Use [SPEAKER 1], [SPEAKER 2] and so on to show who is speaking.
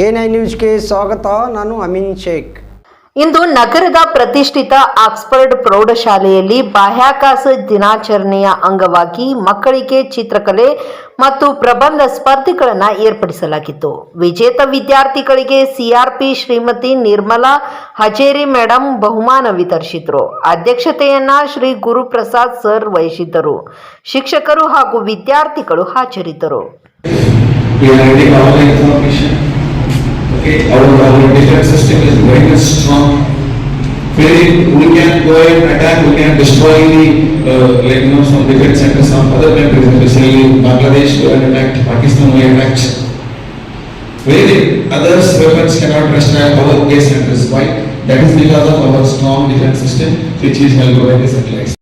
[SPEAKER 1] ನ್ಯೂಸ್ಗೆ ಸ್ವಾಗತ ನಾನು ಅಮಿನ್ ಶೇಖ್.
[SPEAKER 2] ಇಂದು ನಗರದ ಪ್ರತಿಷ್ಠಿತ ಆಕ್ಸ್ಫರ್ಡ್ ಪ್ರೌಢಶಾಲೆಯಲ್ಲಿ ಬಾಹ್ಯಾಕಾಶ ದಿನಾಚರಣೆಯ ಅಂಗವಾಗಿ ಮಕ್ಕಳಿಗೆ ಚಿತ್ರಕಲೆ ಮತ್ತು ಪ್ರಬಂಧ ಸ್ಪರ್ಧೆಗಳನ್ನು ಏರ್ಪಡಿಸಲಾಗಿತ್ತು. ವಿಜೇತ ವಿದ್ಯಾರ್ಥಿಗಳಿಗೆ ಸಿಆರ್ಪಿ ಶ್ರೀಮತಿ ನಿರ್ಮಲಾ ಹಜೇರಿ ಮೇಡಮ್ ಬಹುಮಾನ ವಿತರಿಸಿದರು. ಅಧ್ಯಕ್ಷತೆಯನ್ನ ಶ್ರೀ ಗುರುಪ್ರಸಾದ್ ಸರ್ ವಹಿಸಿದ್ದರು. ಶಿಕ್ಷಕರು ಹಾಗೂ ವಿದ್ಯಾರ್ಥಿಗಳು ಹಾಜರಿದ್ದರು.
[SPEAKER 3] Okay, our, our defense system is very strong. Very, we can go and attack, we can destroy the, uh, like, you know, some defense centers, some other countries, especially Bangladesh, we have attacked, Pakistan, we attacked. Very, others weapons cannot destroy our base centers, why? That is because of our strong defense system, which is held by the satellites.